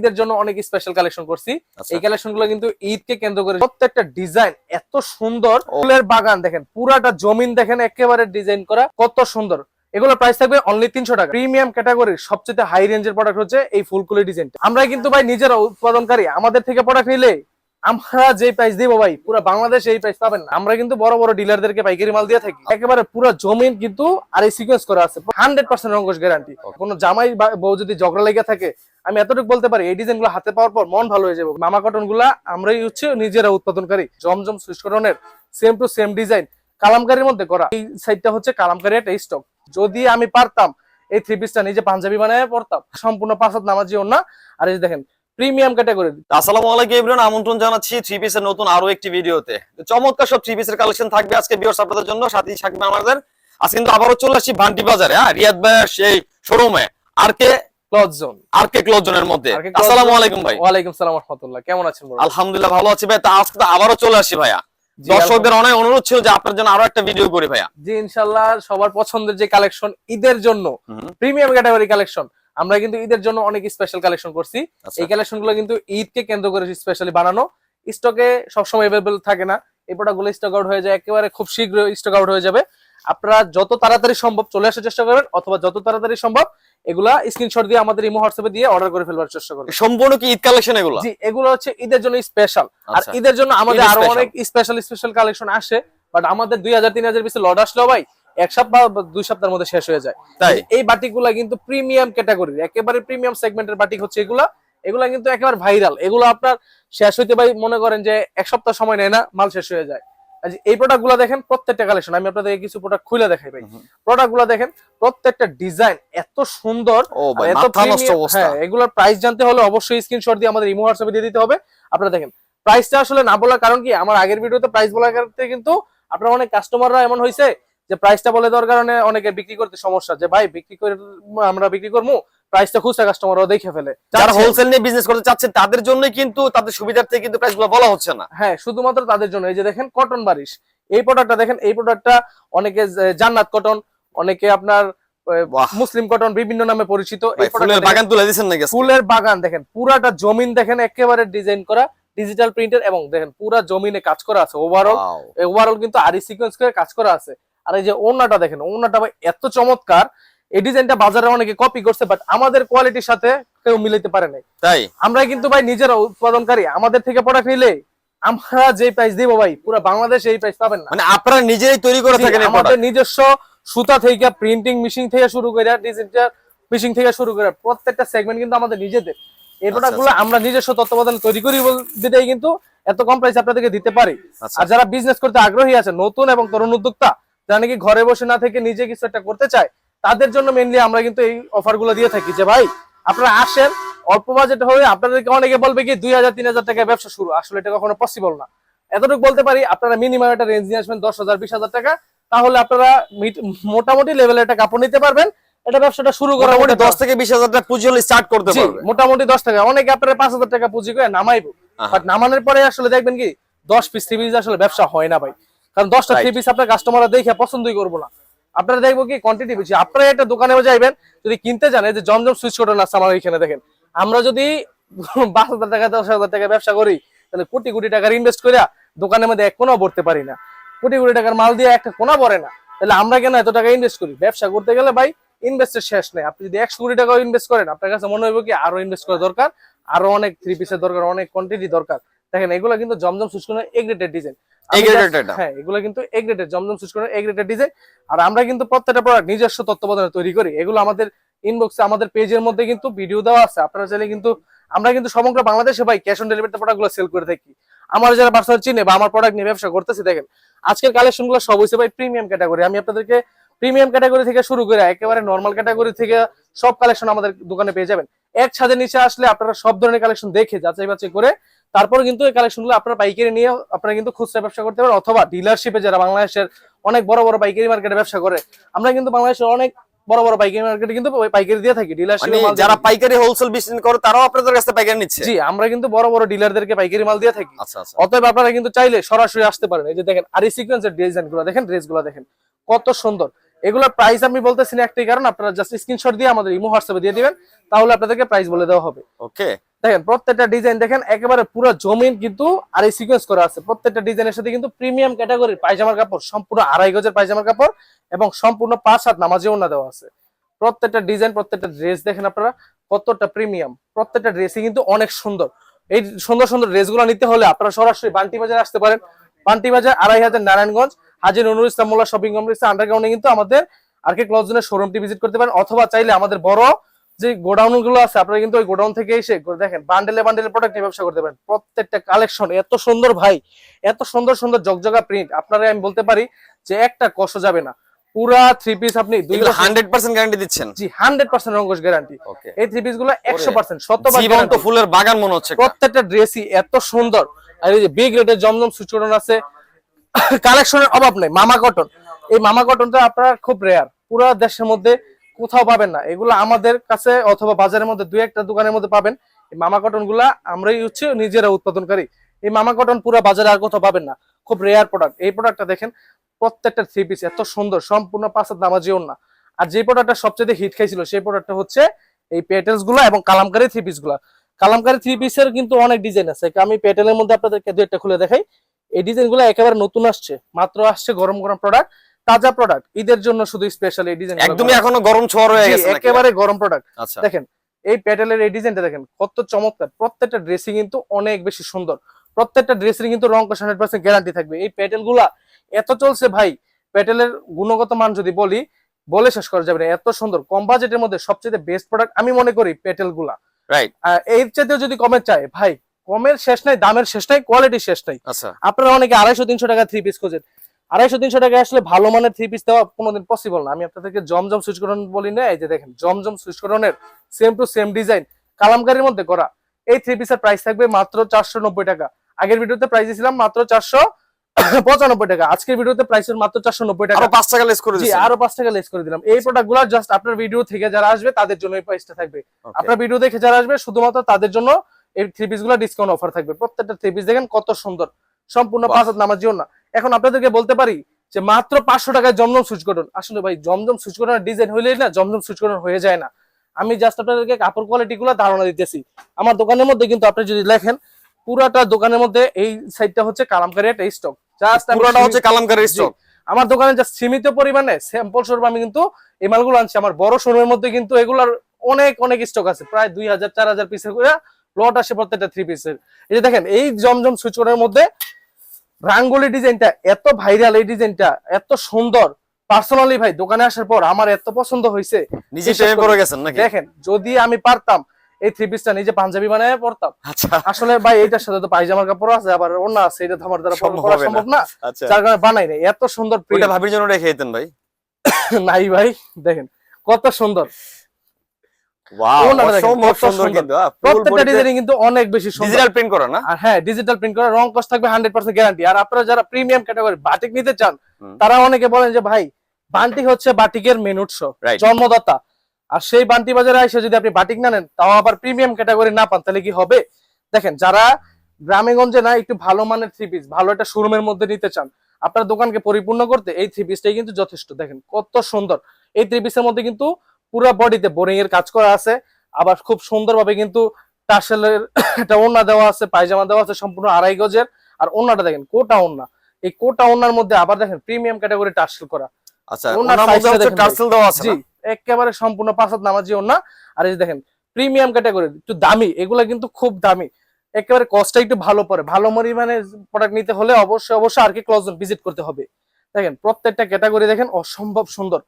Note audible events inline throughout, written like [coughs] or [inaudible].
ঈদের জন্য অনেক স্পেশাল কালেকশন করছি। আচ্ছা। এই কালেকশনগুলো কিন্তু ঈদকে কেন্দ্র করে প্রত্যেকটা ডিজাইন এত সুন্দর। ফুলের বাগান দেখেন পুরাটা জমিন দেখেন একেবারে ডিজাইন করা কত সুন্দর। এগুলো প্রাইস থাকবে অনলি তিনশো টাকা। প্রিমিয়াম ক্যাটাগরির সবচেয়ে হাই রেঞ্জের প্রোডাক্ট হচ্ছে এই ফুলকুলি ডিজাইনটা আমরা কিন্তু ভাই নিজেরা উৎপাদনকারী আমাদের থেকে প্রোডাক্ট নিলে আমরা যে প্রাইস দিব ভাই পুরো বাংলাদেশ এই প্রাইস পাবেন না। আমরা কিন্তু বড় বড় ডিলারদেরকে পাইকারি মাল দিয়ে থাকি। একেবারে পুরো জমিন কিন্তু আর এই সিকোয়েন্স করা আছে। হান্ড্রেড পার্সেন্ট রঙ্গস গ্যারান্টি কোনো জামাই বউ যদি ঝগড়া লেগে থাকে আমি এতটুকু বলতে পারি এই ডিজাইনগুলো হাতে পাওয়ার পর মন ভালো হয়ে যাবে। মামা কটনগুলা আমরাই হচ্ছে নিজেরা উৎপাদনকারী। জমজম সুইচ কটনের সেম টু সেম ডিজাইন কালামকারীর মধ্যে করা। এই সাইডটা হচ্ছে কালামকারী একটা স্টক যদি আমি পারতাম এই থ্রি পিসটা নিজে পাঞ্জাবি বানায় পড়তাম সম্পূর্ণ পাঁচাত নামাজি না। আর এই দেখেন প্রিমিয়াম ক্যাটাগরি। আসসালামু আলাইকুম এভরিওয়ান আমন্ত্রণ জানাচ্ছি থ্রি পিসের নতুন আরও একটি ভিডিওতে। চমৎকার সব থ্রি পিসের কালেকশন থাকবে আজকে ভিউয়ার্স আপনাদের জন্য সাথেই থাকবে আমাদের। আজ কিন্তু আবারও চলে আসছি ভান্টি বাজারে হ্যাঁ? রিয়াদ ভাইয়ের সেই শোরুমে R K cloth zone R K close জোনের মধ্যে। আসসালামু আলাইকুম ভাই। ওয়ালাইকুম সালাম রহমতুল্লাহ। কেমন আছেন বড়? আলহামদুলিল্লাহ ভালো আছি ভাই। তা আজকে তো আবারও চলে আসি ভাইয়া। দর্শকদের অনেক অনুরোধ ছিল যে আপনার জন্য আরও একটা ভিডিও করি ভাইয়া। জি ইনশাল্লাহ সবার পছন্দের যে কালেকশন ঈদের জন্য প্রিমিয়াম ক্যাটাগরি কালেকশন আমরা কিন্তু ঈদের জন্য অনেক স্পেশাল কালেকশন করছি। আচ্ছা। এই কালেকশনগুলো কিন্তু ঈদকে কেন্দ্র করে স্পেশালি বানানো। স্টকে সবসময় অ্যাভেলেবল থাকে না। এই প্রোডাক্টগুলো স্টক আউট হয়ে যায় একেবারে খুব শীঘ্র স্টক আউট হয়ে যাবে। আপনারা যত তাড়াতাড়ি সম্ভব চলে আসার চেষ্টা করবেন অথবা যত তাড়াতাড়ি সম্ভব এগুলা স্ক্রিনশট দিয়ে আমাদের ইমো হোয়াটসঅ্যাপে দিয়ে অর্ডার করে ফেলবার চেষ্টা করবেন। সম্পূর্ণ কি ঈদ কালেকশন এগুলো? জি এগুলো হচ্ছে ঈদের জন্য স্পেশাল আর আচ্ছা। ঈদের জন্য আমাদের আরও অনেক স্পেশাল স্পেশাল কালেকশন আসে বাট আমাদের দুই হাজার তিন হাজার পিসের লড আসলেও ভাই। এক সপ্তাহ বা দুই সপ্তাহের মধ্যে শেষ হয়ে যায়। তাই? এই বাটিকগুলা কিন্তু প্রিমিয়াম ক্যাটাগরির একেবারে প্রিমিয়াম সেগমেন্টের বাটিক হচ্ছে এগুলা। এগুলা কিন্তু একেবারে ভাইরাল এগুলো আপনার শেষ হইতে ভাই মনে করেন যে এক সপ্তাহ সময় নেয় না মাল শেষ হয়ে যায়। এই প্রোডাক্টগুলা দেখেন প্রত্যেকটা কালেকশন আমি আপনাদের কিছু প্রোডাক্ট খুলে দেখাই ভাই। প্রোডাক্টগুলা দেখেন প্রত্যেকটা ডিজাইন এত সুন্দর এত হ্যাঁ এগুলোর প্রাইস জানতে হলে অবশ্যই স্ক্রিনশট দিয়ে আমাদের ইমো হোয়াটসঅ্যাপে দিয়ে দিতে হবে। আপনারা দেখেন প্রাইসটা আসলে না বলার কারণ কি? আমার আগের ভিডিওতে প্রাইস বলার কারণে কিন্তু আপনার অনেক কাস্টমাররা এমন হয়েছে যে প্রাইসটা বলে দেওয়ার কারণে অনেকে বিক্রি করতে সমস্যা। যে ভাই বিক্রি করে আমরা বিক্রি করব প্রাইসটা খুচরা কাস্টমাররা দেখে ফেলে। যারা হোলসেল নিয়ে বিজনেস করতে চাচ্ছেন তাদের জন্য কিন্তু তাদের সুবিধার্থে কিন্তু প্রাইস বলা হচ্ছে না। হ্যাঁ শুধুমাত্র তাদের জন্য। এই যে দেখেন কটন বারিশ। এই প্রোডাক্টটা দেখেন এই প্রোডাক্টটা অনেকে জান্নাত কটন অনেকে আপনার মুসলিম কটন বিভিন্ন নামে পরিচিত। এই ফুলের বাগান তুলে দিচ্ছেন নাকি ফুলের বাগান দেখেন পুরাটা জমিন দেখেন একেবারে ডিজাইন করা ডিজিটাল প্রিন্টার এবং দেখেন পুরা জমিনে কাজ করা আছে ওভারঅল. ওভারঅল কিন্তু আরি সিকোয়েন্স করে কাজ করা আছে। আর এই যে ওনাটা দেখেন ওনাটা ভাই এত চমৎকার। এই ডিজাইনটা বাজারে অনেকে কপি করছে বাট আমাদের কোয়ালিটির সাথে কেউ মিলাইতে পারে নাই। তাই? আমরা কিন্তু ভাই নিজেরা উৎপাদনকারী আমাদের থেকে প্রোডাক্ট নিলে আমরা যে প্রাইস দিব ভাই পুরো বাংলাদেশ এই প্রাইস পাবেন না। মানে আপনারা নিজেই তৈরি করে থাকেন আমাদের নিজস্ব সুতা থেকে প্রিন্টিং মেশিন থেকে শুরু করে ডিজিটাল মেশিন থেকে শুরু করে প্রত্যেকটা সেগমেন্ট কিন্তু আমাদের নিজেদের। এই আচ্ছা, প্রোডাক্টগুলো আমরা নিজস্ব তত্ত্বাবধানে তৈরি করি দিতেই কিন্তু এত কম প্রাইস আপনাদেরকে দিতে পারি। আচ্ছা। আর যারা বিজনেস করতে আগ্রহী আছে নতুন এবং তরুণ উদ্যোক্তা যারা নাকি ঘরে বসে না থেকে নিজে কিছু একটা করতে চায় তাদের জন্য মেনলি আমরা কিন্তু এই অফারগুলো দিয়ে থাকি যে ভাই আপনারা আসেন অল্প বাজেট হয়ে আপনাদেরকে অনেকে বলবে কি দুই হাজার তিন হাজার টাকায় ব্যবসা শুরু। আসলে এটা কখনো পসিবল না। এতটুকু বলতে পারি আপনারা মিনিমাম একটা রেঞ্জ নিয়ে আসবেন দশ হাজার বিশ হাজার টাকা। তাহলে আপনারা মিট- মোটামুটি লেভেলের একটা কাপড় নিতে পারবেন। এটা ব্যবসাটা শুরু করা মোটামুটি দশ থেকে বিশ হাজার টাকা পুঁজি হলে স্টার্ট করতে জি, পারবে মোটামুটি দশ টাকা। অনেকে আপনারা পাঁচ হাজার টাকা পুঁজি করে নামাইবো। বাট নামানোর পরে আসলে দেখবেন কি দশ পিস থ্রি পিস আসলে ব্যবসা হয় না ভাই। কারণ দশটা থ্রি পিস আপনার কাস্টমাররা দেখে পছন্দই করব না। আপনারা দেখব কি কোয়ান্টিটি বেশি। আপনারা একটা দোকানে যাইবেন যদি কিনতে জানে যে জমজম সুইচ কোটন আছে আমার এখানে দেখেন। আমরা যদি [laughs] পাঁচ হাজার টাকা দশ হাজার টাকা ব্যবসা করি তাহলে কোটি কোটি টাকার ইনভেস্ট করে দোকানের মধ্যে এক কোনাও ভরতে পারি না। কোটি কোটি টাকার মাল দিয়ে একটা কোনা ভরে না। তাহলে আমরা কেন এত টাকা ইনভেস্ট করি? ব্যবসা করতে গেলে ভাই ইনভেস্টের শেষ নেই। আপনি যদি একশো কোটি টাকাও ইনভেস্ট করেন আপনার কাছে মনে হইব কি আরও ইনভেস্ট করা দরকার আরও অনেক থ্রি পিসের দরকার অনেক কোয়ান্টিটি দরকার। দেখেন এগুলো কিন্তু জমজম সুস্কনের এগ্রেটেড ডিজাইন? হ্যাঁ এগুলো কিন্তু এগ্রেটেড জমজম সুস্কনের এগ্রেটেড ডিজাইন আর আমরা কিন্তু প্রত্যেকটা প্রোডাক্ট নিজস্ব তত্ত্বাবধানে তৈরি করি। এগুলো আমাদের ইনবক্সে আমাদের পেজের মধ্যে কিন্তু ভিডিও দেওয়া আছে। আপনারা চাইলে কিন্তু আমরা কিন্তু সমগ্র বাংলাদেশে ভাই ক্যাশ অন ডেলিভারিতে প্রোডাক্টগুলো সেল করে থাকি। আমার যারা পার্সোনাল চিনে বা আমার প্রোডাক্ট নিয়ে ব্যবসা করতেছি দেখেন আজকের কালেকশনগুলো সব হয়েছে ভাই প্রিমিয়াম ক্যাটাগরি আমি আপনাদেরকে প্রিমিয়াম ক্যাটাগরি থেকে শুরু করে একেবারে নর্মাল ক্যাটাগরি থেকে সব কালেকশন আমাদের দোকানে পেয়ে যাবেন। এক ছাদের নিচে আসলে আপনারা সব ধরনের কালেকশন দেখে যাচাই বাছাই করে তারপর কিন্তু এই কালেকশনগুলো আপনারা পাইকারি নিয়ে আপনারা কিন্তু খুচরা ব্যবসা করতে পারেন অথবা ডিলারশিপে যারা বাংলাদেশের অনেক বড় বড় পাইকারি মার্কেটে ব্যবসা করে আমরা কিন্তু বাংলাদেশের অনেক বড় বড় পাইকারি মার্কেটে কিন্তু পাইকারি দিয়ে থাকি মানে ডিলারশিপে যারা পাইকারি হোলসেল বিজনেস করে তারাও আপনাদের কাছে পাইকারি নিচ্ছে? জি আমরা কিন্তু বড় বড় ডিলারদেরকে পাইকারি মাল দিয়ে থাকি। আচ্ছা আচ্ছা। অতএব আপনারা কিন্তু চাইলে সরাসরি আসতে পারেন। এই যে দেখেন আর এই সিকোয়েন্সের ডিজাইনগুলো দেখেন ড্রেসগুলো দেখেন। কত সুন্দর। এগুলোর প্রাইস আমি বলতেছি না একটাই কারণ আপনারা জাস্ট স্ক্রিনশট দিয়ে আমাদের ইমো হোয়াটসঅ্যাপে দিয়ে দিবেন তাহলে আপনাদেরকে প্রাইস বলে দেওয়া হবে। ওকে দেখেন প্রত্যেকটা ডিজাইন দেখেন একেবারে পুরো জমিন কিন্তু আর এই সিকোয়েন্স করা আছে। প্রত্যেকটা ডিজাইনের সাথে কিন্তু প্রিমিয়াম ক্যাটাগরির পায়জামার কাপড় সম্পূর্ণ আড়াই গজের পায়জামার কাপড় এবং সম্পূর্ণ পাঁচ হাত নামাজে ওনা দেওয়া আছে। প্রত্যেকটা ডিজাইন প্রত্যেকটা ড্রেস দেখেন আপনারা কতটা প্রিমিয়াম প্রত্যেকটা ড্রেসই কিন্তু অনেক সুন্দর। এই সুন্দর সুন্দর ড্রেসগুলো নিতে হলে আপনারা সরাসরি বান্টি বাজারে আসতে পারেন। বান্টি বাজার আড়াই হাজার নারায়ণগঞ্জ। হাজির নুরুল ইসলাম মোল্লা শপিং কমপ্লেক্স আন্ডারগ্রাউন্ডে কিন্তু আমাদের আর কে ক্লজ জোনের শোরুমটি ভিজিট করতে পারেন। অথবা চাইলে আমাদের বড় যে গোডাউনগুলো আছে আপনারা কিন্তু ওই গোডাউন থেকে এসে দেখেন বান্ডেলে বান্ডেলে প্রোডাক্ট নিয়ে ব্যবসা করতে পারেন। প্রত্যেকটা কালেকশন এত সুন্দর ভাই এত সুন্দর সুন্দর জগজগা প্রিন্ট আপনারা আমি বলতে পারি যে একটা কষ্ট যাবে না। পুরা থ্রি পিস আপনি দুই এগুলো বছর- হান্ড্রেড পার্সেন্ট গ্যারান্টি দিচ্ছেন? জি হান্ড্রেড পার্সেন্ট রঙ্গস গ্যারান্টি এই থ্রি পিসগুলো একশো পার্সেন্ট শতবার ফুলের বাগান মনে হচ্ছে। প্রত্যেকটা ড্রেসই এত সুন্দর। আর এই যে বিগ রেটের জমজম সুচরণ আছে কালেকশনের অভাব নেই, মামা কটন। এই মামা কটনটা আপনারা খুব রেয়ার পুরো দেশের মধ্যে কোথাও পাবেন না। এগুলো আমাদের কাছে অথবা বাজারের মধ্যে দুই একটা দোকানের মধ্যে পাবেন। এই মামা কটনগুলা আমরাই হচ্ছে নিজেরা উৎপাদনকারী। এই মামা কটন পুরো বাজারে আর কোথাও পাবেন না। খুব রেয়ার প্রোডাক্ট এই প্রোডাক্টটা দেখেন, প্রত্যেকটা থ্রি পিস এত সুন্দর, সম্পূর্ণ পাঁচাত নামাজিও না। আর যে প্রোডাক্টটা সবচেয়ে হিট খাইছিল, সেই প্রোডাক্টটা হচ্ছে এই পেটেলসগুলা এবং কালামকারী থ্রি পিসগুলা কালামকারী থ্রি পিসের কিন্তু অনেক ডিজাইন আছে। আমি পেটেলের মধ্যে আপনাদেরকে দু একটা খুলে দেখাই। এই ডিজাইনগুলো একেবারে নতুন আসছে মাত্র আসছে গরম গরম প্রোডাক্ট তাজা প্রোডাক্ট ঈদের জন্য শুধু স্পেশাল এই ডিজাইন একদমই এখনও গরম ছোঁয়া রয়ে গেছে একেবারে গরম প্রোডাক্ট আচ্ছা। দেখেন এই প্যাটেলের এই ডিজাইনটা দেখেন কত চমৎকার। প্রত্যেকটা ড্রেসিং কিন্তু অনেক বেশি সুন্দর। প্রত্যেকটা ড্রেসের কিন্তু রং হান্ড্রেড পার্সেন্ট গ্যারান্টি থাকবে। এই প্যাটেলগুলা এত চলছে ভাই প্যাটেলের গুণগত মান যদি বলি বলে শেষ করা যাবে না। এত সুন্দর কম বাজেটের মধ্যে সবচেয়ে বেস্ট প্রোডাক্ট আমি মনে করি প্যাটেলগুলা। রাইট এর চাইতেও যদি কমে চায় ভাই কমের শেষ নাই দামের শেষ নাই কোয়ালিটির শেষ নাই। আচ্ছা। আপনারা অনেকে আড়াইশো তিনশো টাকা থ্রি পিস খোঁজেন। আড়াইশো তিনশো টাকা আসলে ভালো মানের থ্রি পিস দেওয়া কোনোদিন পসিবল না। আমি আপনাদেরকে জমজম সুইচকরণ বলি না এই যে দেখেন জমজম সুইচকরণের সেম টু সেম ডিজাইন কালামকারীর মধ্যে করা। এই থ্রি পিসের প্রাইস থাকবে মাত্র চারশো নব্বই টাকা। আগের ভিডিওতে প্রাইস দিয়েছিলাম মাত্র চারশো পঁচানব্বই টাকা। আজকের ভিডিওতে প্রাইস মাত্র চারশো নব্বই টাকা। আরও পাঁচ টাকা লেস করে আরও পাঁচ টাকা লেস করে দিলাম। এই প্রোডাক্টগুলো জাস্ট আপনার ভিডিও থেকে যারা আসবে তাদের জন্য এই প্রাইসটা থাকবে। আপনার ভিডিও দেখে যারা আসবে শুধুমাত্র তাদের জন্য এই থ্রি পিসগুলো ডিসকাউন্ট অফার থাকবে। প্রত্যেকটা থ্রি পিস দেখেন কত সুন্দর। সম্পূর্ণ পাঁচ হাত নামার না এখন আপনাদেরকে বলতে পারি যে মাত্র পাঁচশো টাকায় জমজম সুইচ করুন আসলে ভাই জমজম সুইচ করার ডিজাইন হইলেই না জমজম সুইচ করার হয়ে যায় না। আমি জাস্ট আপনাদেরকে কাপড় কোয়ালিটি গুলো ধারণা দিতেছি। আমার দোকানের মধ্যে কিন্তু আপনি যদি লেখেন পুরাটা দোকানের মধ্যে এই সাইডটা হচ্ছে কালামকারী একটা স্টক জাস্ট পুরোটা হচ্ছে কালামকারী স্টক আমার দোকানে জাস্ট সীমিত পরিমাণে স্যাম্পল স্বরূপ আমি কিন্তু এই মালগুলো আনছি। আমার বড় শোরুমের মধ্যে কিন্তু এগুলার অনেক অনেক স্টক আছে। প্রায় দুই হাজার চার হাজার পিসের করে লট আসে প্রত্যেকটা থ্রি পিসের এই যে দেখেন এই জমজম সুইচকোডের মধ্যে রাঙ্গলি ডিজাইনটা এত ভাইরাল এই ডিজাইনটা এত সুন্দর। পার্সোনালি ভাই দোকানে আসার পর আমার এত পছন্দ হয়েছে। নিজে প্রেমে পড়ে গেছেন নাকি? দেখেন যদি আমি পারতাম এই থ্রি পিসটা নিজে পাঞ্জাবি বানায় পরতাম। আচ্ছা। আসলে ভাই এইটার সাথে তো পায়জামার কাপড় আছে আবার অন্য আছে এটা আমার দ্বারা না। সম্ভব না। আচ্ছা। যার কারণে বানাই নাই। এত সুন্দর ভাবির জন্য রেখে দিতেন ভাই। [coughs] নাই ভাই দেখেন কত সুন্দর ওয়াও ওনারা দেখেন, অসম্ভব কত সুন্দর সুন্দর। কিন্তু প্রত্যেকটা ডিজাইন কিন্তু অনেক বেশি সুন্দর। ডিজিটাল প্রিন্ট করা না? আর হ্যাঁ ডিজিটাল প্রিন্ট করা রং কস্ট থাকবে হান্ড্রেড পার্সেন্ট গ্যারান্টি আর আপনারা যারা প্রিমিয়াম ক্যাটাগরি বাটিক নিতে চান তারা অনেকে বলেন যে ভাই বান্টি হচ্ছে বাটিকের মেন উৎস জন্মদাতা। আর সেই বান্টি বাজারে এসে যদি আপনি বাটিক না নেন তাও আবার প্রিমিয়াম ক্যাটাগরি না পান তাহলে কি হবে? দেখেন যারা গ্রামেগঞ্জে না একটু ভালো মানের থ্রি পিস ভালো একটা শোরুমের মধ্যে নিতে চান আপনার দোকানকে পরিপূর্ণ করতে এই থ্রি পিসটাই কিন্তু যথেষ্ট। দেখেন কত সুন্দর। এই থ্রি পিসের মধ্যে কিন্তু পুরো বডিতে বোরিং এর কাজ করা আছে আবার খুব সুন্দরভাবে কিন্তু টাসেলের একটা ওন্না দেওয়া আছে পায়জামা দেওয়া আছে সম্পূর্ণ আড়াই গজের। আর ওন্নাটা দেখেন কোটা ওন্না এই কোটা ওন্নার মধ্যে আবার দেখেন প্রিমিয়াম ক্যাটাগরি টাসেল করা। আচ্ছা দেওয়া আছে জি একেবারে সম্পূর্ণ পাঁচাত নামাজি ওন্না আর এই দেখেন প্রিমিয়াম ক্যাটাগরি একটু দামি এগুলা কিন্তু খুব দামি। একেবারে কস্টটা একটু ভালো পড়ে। ভালো পরিমাণে প্রোডাক্ট নিতে হলে অবশ্যই অবশ্যই আর কি ক্লজ ভিজিট করতে হবে। দেখেন প্রত্যেকটা ক্যাটাগরি দেখেন অসম্ভব সুন্দর।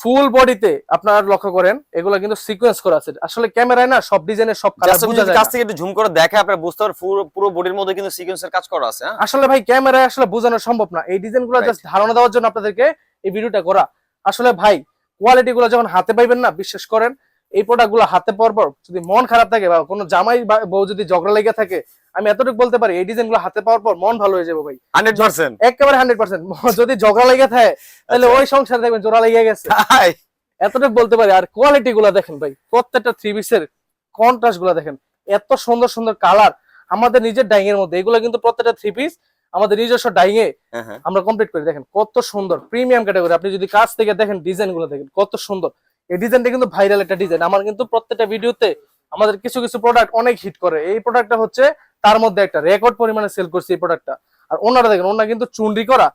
ফুল বডিতে আপনারা লক্ষ্য করেন এগুলো কিন্তু সিকোয়েন্স করা আছে। আসলে ক্যামেরায় না সব ডিজাইনের সব কালার বোঝা যায় কাছ থেকে একটু ঝুম করে দেখে আপনারা বুঝতে পারবেন পুরো পুরো বডির মধ্যে কিন্তু সিকোয়েন্সের কাজ করা আছে হ্যাঁ? আসলে ভাই ক্যামেরায় আসলে বোঝানো সম্ভব না। এই ডিজাইনগুলো জাস্ট ধারণা দেওয়ার জন্য আপনাদেরকে এই ভিডিওটা করা। আসলে ভাই কোয়ালিটি গুলো যখন হাতে পাইবেন না বিশ্বাস করেন এই প্রোডাক্টগুলো হাতে পাওয়ার পর যদি মন খারাপ থাকে বা কোনো জামাই বউ যদি ঝগড়া লেগে থাকে আমি এতটুকু বলতে পারি এই ডিজাইনগুলো হাতে পাওয়ার পর মন ভালো হয়ে যাবে ভাই। Hundred percent. একেবারে হান্ড্রেড পার্সেন্ট। যদি ঝগড়া লেগে থাকে তাহলে আচ্ছা। ওই সংসার দেখবেন জোড়া লেগে গেছে। এতটুকু বলতে পারি আর কোয়ালিটি গুলা দেখেন ভাই প্রত্যেকটা থ্রি পিসের কন্ট্রাস্টগুলা দেখেন। এত সুন্দর সুন্দর কালার আমাদের নিজের ডাইং এর মধ্যে। এগুলো কিন্তু প্রত্যেকটা থ্রি পিস আমাদের নিজস্ব ডাইং এ আমরা কমপ্লিট করি। দেখেন কত সুন্দর প্রিমিয়াম ক্যাটাগরি আপনি যদি কাছ থেকে দেখেন ডিজাইনগুলো দেখেন কত সুন্দর। এই ডিজাইনটা কিন্তু ভাইরাল একটা ডিজাইন আমার কিন্তু প্রত্যেকটা ভিডিওতে আমাদের কিছু কিছু প্রোডাক্ট অনেক হিট করে। এই প্রোডাক্টটা হচ্ছে তার মধ্যে একটা রেকর্ড পরিমাণে সেল করছে এই প্রোডাক্টটা আর ওনারা দেখেন, ওনা কিন্তু চুন্ডি করা।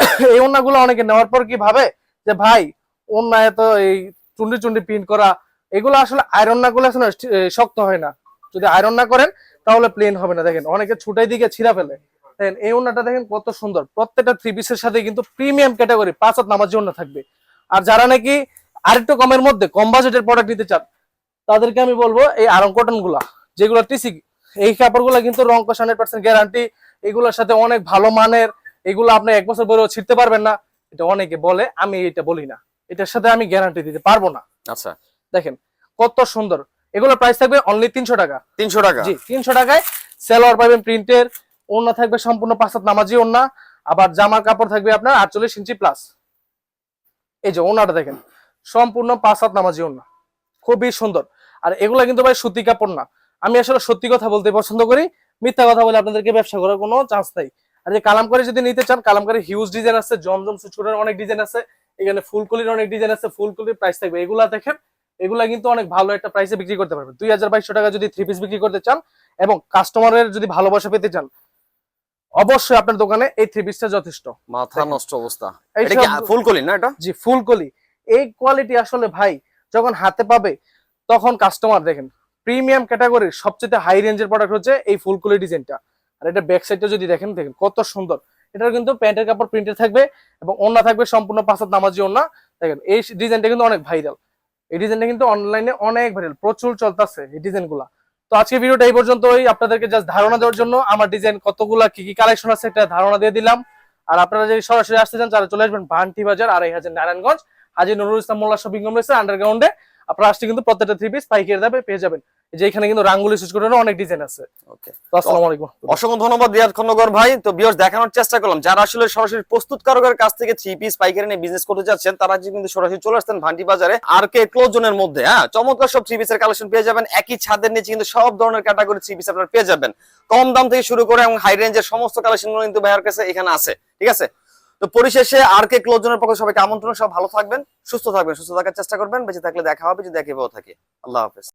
[coughs] এই ওনাগুলো অনেকে নেওয়ার পর কি ভাবে? যে ভাই, ওনা এত এই চুন্ডি চুন্ডি প্রিন্ট করা, এগুলো আসলে আয়রন না আসলে শক্ত হয় না। যদি আয়রন না করেন, তাহলে প্লেন হবে না। দেখেন, অনেকে ছুটাই দিকে ছিঁড়া ফেলে। দেখেন, এই ওনাটা দেখেন কত সুন্দর। প্রত্যেকটা থ্রি পিসের সাথে কিন্তু প্রিমিয়াম ক্যাটাগরি পাঁচ হাত নামার জন্য থাকবে। আর যারা নাকি আরেকটু কমের মধ্যে কম বাজেটের প্রোডাক্ট নিতে চান তাদেরকে আমি বলব এই আরং কটনগুলা যেগুলো টিসি এই কাপড় কাপড়গুলো কিন্তু রং কষ হান্ড্রেড পার্সেন্ট গ্যারান্টি এগুলোর সাথে অনেক ভালো মানের এগুলো আপনি এক বছর পরেও ছিঁড়তে পারবেন না। এটা অনেকে বলে আমি এটা বলি না। এটার সাথে আমি গ্যারান্টি দিতে পারব না। আচ্ছা। দেখেন কত সুন্দর। এগুলোর প্রাইস থাকবে অনলি তিনশো টাকা। তিনশো টাকা? জি তিনশো টাকায় সেলোয়ার পাবেন প্রিন্টের ওড়না থাকবে সম্পূর্ণ পাঁচ হাত নামাজি ওড়না আবার জামার কাপড় থাকবে আপনার আটচল্লিশ ইঞ্চি প্লাস এই যে ওনাটা দেখেন সম্পূর্ণ পাঁচ হাত নামাজি ওড়না। খুবই সুন্দর। আর এগুলা কিন্তু ভাই সুতি কাপড় না। আমি আসলে সত্যি কথা বলতে পছন্দ করি মিথ্যা কথা বলে আপনাদেরকে ব্যবসা করার কোনো চান্স নাই। আর যে কালামকারি যদি নিতে চান কালামকারি হিউজ ডিজাইন আছে জমজম সুচুরের অনেক ডিজাইন আছে এখানে ফুলকলির অনেক ডিজাইন আছে ফুলকলির প্রাইস থাকবে। এগুলা দেখেন এগুলা কিন্তু অনেক ভালো একটা প্রাইসে বিক্রি করতে পারবেন। দুই হাজার বাইশশো টাকা যদি থ্রি পিস বিক্রি করতে চান এবং কাস্টমারের যদি ভালোবাসা পেতে চান অবশ্যই আপনার দোকানে এই থ্রি পিসটা যথেষ্ট। মাথা নষ্ট অবস্থা। ফুলকলি না এটা? জি ফুলকলি। এই কোয়ালিটি আসলে ভাই, যখন হাতে পাবে, তখন কাস্টমার দেখেন প্রিমিয়াম ক্যাটাগরির সবচেয়ে হাই রেঞ্জের প্রোডাক্ট হচ্ছে এই ফুলকলি ডিজাইনটা আর এটা ব্যাক যদি দেখেন দেখেন কত সুন্দর। এটার কিন্তু প্যান্টের কাপড় প্রিন্টেড থাকবে এবং ওন্না থাকবে সম্পূর্ণ পাঁচাত নামাজি ওন্না দেখেন, এই ডিজাইনটা কিন্তু অনেক ভাইরাল এই ডিজাইনটা কিন্তু অনলাইনে অনেক ভাইরাল প্রচুর চলতেছে এই ডিজাইনগুলা তো আজকে ভিডিওটা এই পর্যন্তই। আপনাদেরকে জাস্ট ধারণা দেওয়ার জন্য আমার ডিজাইন কতগুলা, কি কি কালেকশন আছে একটা ধারণা দিয়ে দিলাম। আর আপনারা যদি সরাসরি আসতে চান, তাহলে চলে আসবেন ভান্টি বাজার, আড়াই হাজার নারায়ণগঞ্জ। হাজি নুরুল ইসলাম মোল্লা শপিং কমপ্লেক্সের আন্ডারগ্রাউন্ডে আপনারা আসলে কিন্তু প্রত্যেকটা থ্রি পিস পাইকারি দামে পেয়ে যাবেন। যে এখানে কিন্তু রাঙ্গুলি সুইচ করে অনেক ডিজাইন আছে। ওকে তো আসসালামু আলাইকুম। অসংখ্য ধন্যবাদ রিয়াদ খন্দকার ভাই। তো বিয়স দেখানোর চেষ্টা করলাম। যারা আসলে সরাসরি প্রস্তুতকারকের কাছ থেকে থ্রি পিস পাইকারি নিয়ে বিজনেস করতে যাচ্ছেন তারা কিন্তু সরাসরি চলে আসতেন ভান্ডি বাজারে আর কে ক্লোজ জোনের মধ্যে। হ্যাঁ চমৎকার সব থ্রি পিসের কালেকশন পেয়ে যাবেন। একই ছাদের নিচে কিন্তু সব ধরনের ক্যাটাগরি থ্রি পিস আপনারা পেয়ে যাবেন। কম দাম থেকে শুরু করে এবং হাই রেঞ্জের সমস্ত কালেকশনগুলো কিন্তু ভাইয়ার কাছে এখানে আছে। ঠিক আছে? তো পরিশেষে আর কে ক্লোজনের পক্ষে সবাইকে আমন্ত্রণ, সব ভালো থাকবেন, সুস্থ থাকবেন, সুস্থ থাকার চেষ্টা করবেন, বেঁচে থাকলে দেখা হবে, যদি একেবারেও থাকে। আল্লাহ হাফেজ।